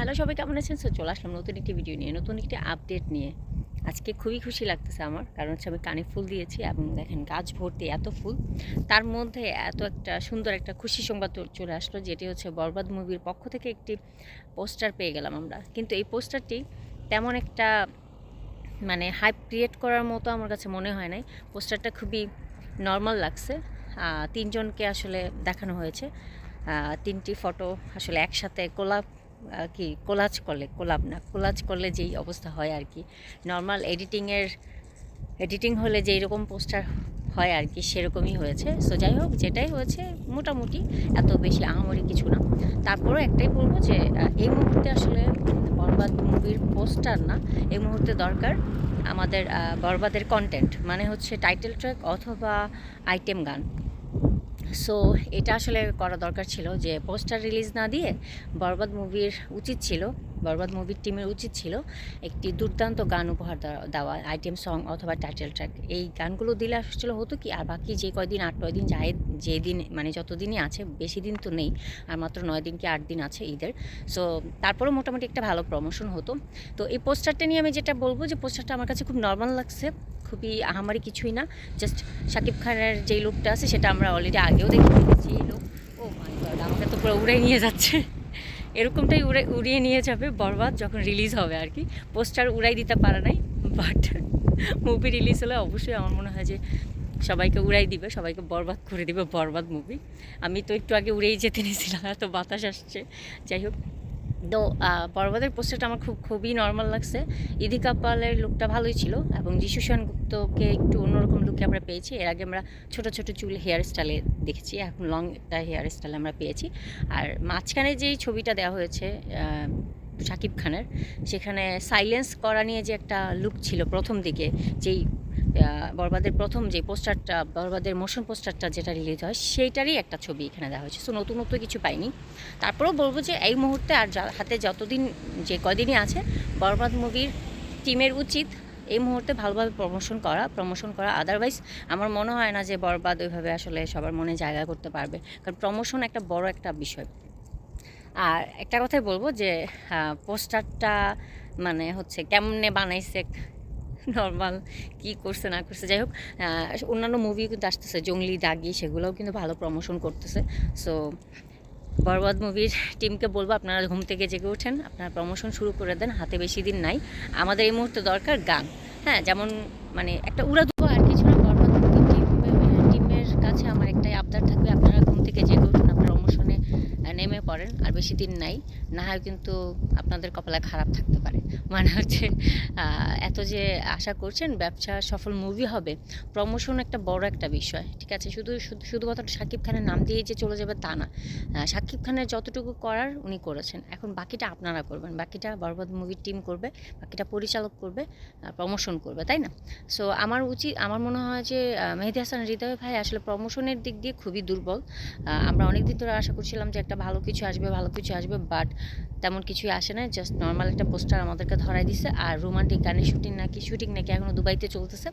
Hello সবাই কেমন আছেন? সো চলে আসলাম নতুন একটি ভিডিও নিয়ে, নতুন একটি আপডেট নিয়ে। আজকে খুবই খুশি লাগতেছে আমার, কারণ হচ্ছে আমি কানে ফুল দিয়েছি এবং দেখেন গাছ ভর্তি এত ফুল। তার মধ্যে এত একটা সুন্দর একটা খুশি সংবাদ চলে আসলো, যেটি হচ্ছে বরবাদ মুভির পক্ষ থেকে একটি পোস্টার পেয়ে গেলাম আমরা। কিন্তু এই পোস্টারটি তেমন একটা মানে হাইপ ক্রিয়েট করার মতো আমার কাছে মনে হয় নাই। পোস্টারটা খুবই নর্মাল লাগছে। তিনজনকে আসলে দেখানো হয়েছে। তিনটি ফটো আসলে একসাথে কোলাপ আহ, কি কোলাজ করলে কোলাপ না কোলাজ করলে যেই অবস্থা হয় আর কি। নর্মাল এডিটিংয়ের এডিটিং হলে যেই রকম পোস্টার হয় আর কি সেরকমই হয়েছে। সো যাই হোক যেটাই হয়েছে মোটামুটি এত বেশি আহামরি কিছু না। তারপরেও একটাই বলব যে এই মুহূর্তে আসলে বরবাদ মুভির পোস্টার না এই মুহূর্তে দরকার আমাদের বরবাদের কন্টেন্ট মানে হচ্ছে টাইটেল ট্র্যাক অথবা আইটেম গান। সো এটা আসলে করা দরকার ছিল যে পোস্টার রিলিজ না দিয়ে বরবাদ মুভির উচিত ছিল, বরবাদ মুভির টিমের উচিত ছিল একটি দুর্দান্ত গান উপহার দেওয়া- আইটেম সং অথবা টাইটেল ট্র্যাক এই গানগুলো দিলে আসলে হতো কি, আর বাকি যে কয়দিন, আট, নয় দিন যায় যে দিন মানে যতদিনই আছে, বেশি দিন তো নেই, আর মাত্র নয় দিন কি আট দিন আছে ঈদের। সো তারপরেও মোটামুটি একটা ভালো প্রমোশন হতো। তো এই পোস্টারটা নিয়ে আমি যেটা বলব যে পোস্টারটা আমার কাছে খুব নর্মাল লাগছে। খুবই আহামারি কিছুই না। জাস্ট শাকিব খানের যেই লোকটা আছে সেটা আমরা অলরেডি আগেও দেখে ফেলেছি এই লোক ও মাই গড আমাকে তো পুরো উড়ে নিয়ে যাচ্ছে। এরকমটাই উড়ে, উড়িয়ে নিয়ে যাবে বরবাদ যখন রিলিজ হবে আর কি। পোস্টার উড়াই দিতে পারে নাই বাট মুভি রিলিজ হলে অবশ্যই আমার মনে হয় যে সবাইকে উড়াই দিবে, সবাইকে বরবাদ করে দিবে বরবাদ মুভি আমি তো একটু আগে উড়েই যেতে নিয়েছিলাম, এত বাতাস আসছে। যাই হোক। তো বরবাদের পোস্টারটা আমার খুব, খুবই নর্মাল লাগছে। ইদি কাপালের লুকটা ভালোই ছিল এবং যিশু সেনগুপ্তকে একটু অন্যরকম লুকে আমরা পেয়েছি। এর আগে আমরা ছোট ছোট চুল হেয়ার স্টাইলে দেখেছি, এখন লং একটা হেয়ার স্টাইল আমরা পেয়েছি। আর মাঝখানে যেই ছবিটা দেওয়া হয়েছে শাকিব খানের, সেখানে সাইলেন্স করা নিয়ে যে একটা লুক ছিল প্রথম দিকে, যেই বরবাদের প্রথম যে পোস্টারটা, বরবাদের মোশন পোস্টারটা যেটা রিলিজ হয়, সেইটারই একটা ছবি এখানে দেওয়া হয়েছে। সো নতুনত্ব কিছু পাইনি। তারপরেও বলব যে এই মুহূর্তে আর হাতে যতদিন যে কদিনই আছে, বরবাদ মুভির টিমের উচিত এই মুহূর্তে ভালোভাবে প্রমোশন করা প্রমোশন করা। আদারওয়াইজ আমার মনে হয় না যে বরবাদ ওইভাবে আসলে সবার মনে জায়গা করতে পারবে। কারণ প্রমোশন একটা বড় একটা বিষয়। আর একটা কথাই বলব যে পোস্টারটা মানে হচ্ছে কেমনে বানাইছে নর্মাল কি করছে, না করছে। যাই হোক অন্যান্য মুভিও কিন্তু আসতেছে, জঙ্গলি দাগি, সেগুলোও কিন্তু ভালো প্রমোশন করতেছে। সো বরবাদ মুভির টিমকে বলব, আপনারা ঘুম থেকে জেগে ওঠেন, আপনারা প্রমোশন শুরু করে দেন, হাতে বেশি দিন নাই। আমাদের এই মুহূর্তে দরকার গান। হ্যাঁ যেমন মানে একটা উড়া দুবো আর কিছু না বরবাদ মুভি টিমের কাছে আমার একটাই আবদার থাকবে আপনারা ঘুম থেকে জেগে উঠুন আপনারা প্রমোশনে পড়েন আর বেশি দিন নাই, না হয় কিন্তু আপনাদের কপালে খারাপ থাকতে পারে। মানে হচ্ছে এত যে আশা করছেন ব্যবসা সফল মুভি হবে প্রমোশন একটা বড় একটা বিষয়, ঠিক আছে? শুধু শুধু, শুধুমাত্র শাকিব খানের নাম দিয়ে যে চলে যাবে তা না। শাকিব খানের যতটুকু করার উনি করেছেন। এখন বাকিটা আপনারা করবেন, বাকিটা বরবাদ মুভির টিম করবে, বাকিটা পরিচালক করবে প্রমোশন করবে, তাই না? সো আমার উচিত, আমার মনে হয় যে মেহেদি হাসান হৃদয় ভাই আসলে প্রমোশনের দিক দিয়ে খুবই দুর্বল। আমরা অনেক দিন ধরে আশা করছিলাম যে একটা ভালো কিছু আসবে, ভালো কিছু আসবে বাট তেমন কিছুই আসে না জাস্ট নর্মাল একটা পোস্টার আমাদেরকে ধরাই দিছে। আর রোমান্টিক গানের শুটিং নাকি শুটিং নাকি এখনও দুবাইতে চলতেছে।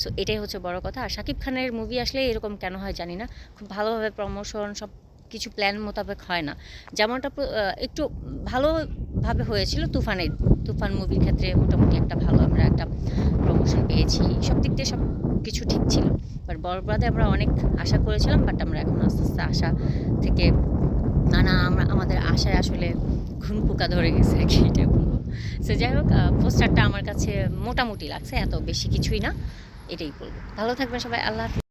সো এটাই হচ্ছে বড় কথা। আর শাকিব খানের মুভি আসলে এরকম কেন হয় জানি না। খুব ভালোভাবে প্রমোশন সব কিছু প্ল্যান মোতাবেক হয় না। যেমনটা একটু ভালোভাবে হয়েছিল তুফানের, তুফান মুভির ক্ষেত্রে মোটামুটি একটা ভালো আমরা একটা প্রমোশন পেয়েছি। সব দিক দিয়ে সব কিছু ঠিক ছিল। বাট বরবাদে আমরা অনেক আশা করেছিলাম বাট আমরা এখন আস্তে আস্তে আশা থেকে না না আমরা, আমাদের আশায় আসলে ঘুম পোকা ধরে গেছে এটা বলব। সো যাই হোক পোস্টারটা আমার কাছে মোটামুটি লাগছে, এত বেশি কিছুই না, এটাই বলব। ভালো থাকবেন সবাই, আল্লাহ